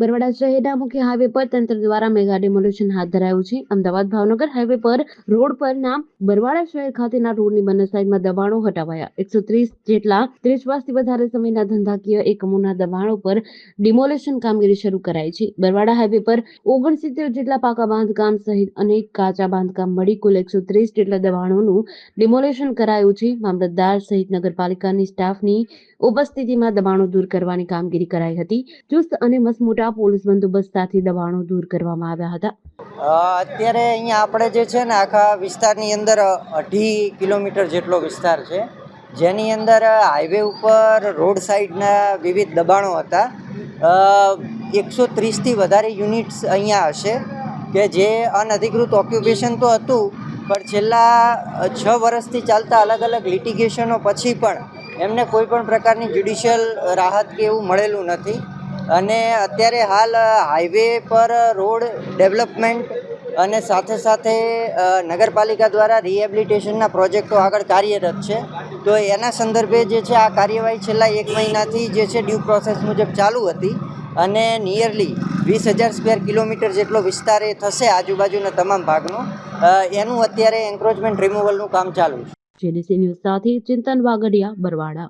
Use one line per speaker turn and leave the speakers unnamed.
બરવાડા શહેરના મુખ્ય હાઈવે પર તંત્ર દ્વારા મેગા ડેમોલેશન હાથ ધરાયું છે. અમદાવાદ ભાવનગર હાઈવે પર રોડ પરના બરવાડા શહેર ખાતેના રોડની બંને સાઈડમાં દબાણો હટાવાયા. એકસો ત્રીસ જેટલા ત્રીસ વર્ષથી વધારે સમયના ધંધાકીય એકમોના દબાણો પર ડિમોલેશન કામગીરી શરૂ કરાઈ છે. બરવાડા હાઈવે પર ઓગણસિત્તેર જેટલા પાકા બાંધકામ સહિત અનેક કાચા બાંધકામ મળી કુલ એકસો ત્રીસ જેટલા દબાણોનું ડિમોલેશન કરાયું છે. મામલતદાર સહિત નગરપાલિકાની સ્ટાફની ઉપસ્થિતિમાં દબાણો દૂર કરવાની કામગીરી કરાઈ હતી. ચુસ્ત અને મસમોટા પોલીસ બંદોબસ્ત સાથે દબાણો દૂર કરવામાં આવ્યા હતા?
અત્યારે અહીંયા આપણે જે છે ને આખા વિસ્તારની અંદર અઢી કિલોમીટર જેટલો વિસ્તાર છે. જેની અંદર હાઈવે ઉપર રોડ સાઈડના વિવિધ દબાણો હતા. એકસો ત્રીસથી વધારે યુનિટ્સ અહીંયા હશે કે જે અનધિકૃત ઓક્યુપેશન તો હતું, પણ છેલ્લા છ વર્ષથી ચાલતા અલગ અલગ લિટિગેશનો પછી પણ એમને કોઈ પણ પ્રકારની જ્યુડિશિયલ રાહત કે એવું મળેલું નથી. અને અત્યારે હાલ હાઈવે પર રોડ ડેવલપમેન્ટ અને સાથે સાથે નગરપાલિકા દ્વારા રિહેબિલિટેશનના પ્રોજેક્ટો આગળ કાર્યરત છે. તો એના સંદર્ભે જે છે, આ કાર્યવાહી છેલ્લા એક મહિનાથી જે છે ડ્યુ પ્રોસેસ મુજબ ચાલુ હતી અને નિયરલી વીસ હજાર સ્ક્વેર કિલોમીટર જેટલો વિસ્તાર એ થશે આજુબાજુના તમામ ભાગનો. એનું અત્યારે એન્ક્રોચમેન્ટ રિમૂવલનું કામ ચાલુ છે.
જેડીસી ચિંતન વાગડિયા બરવાડા.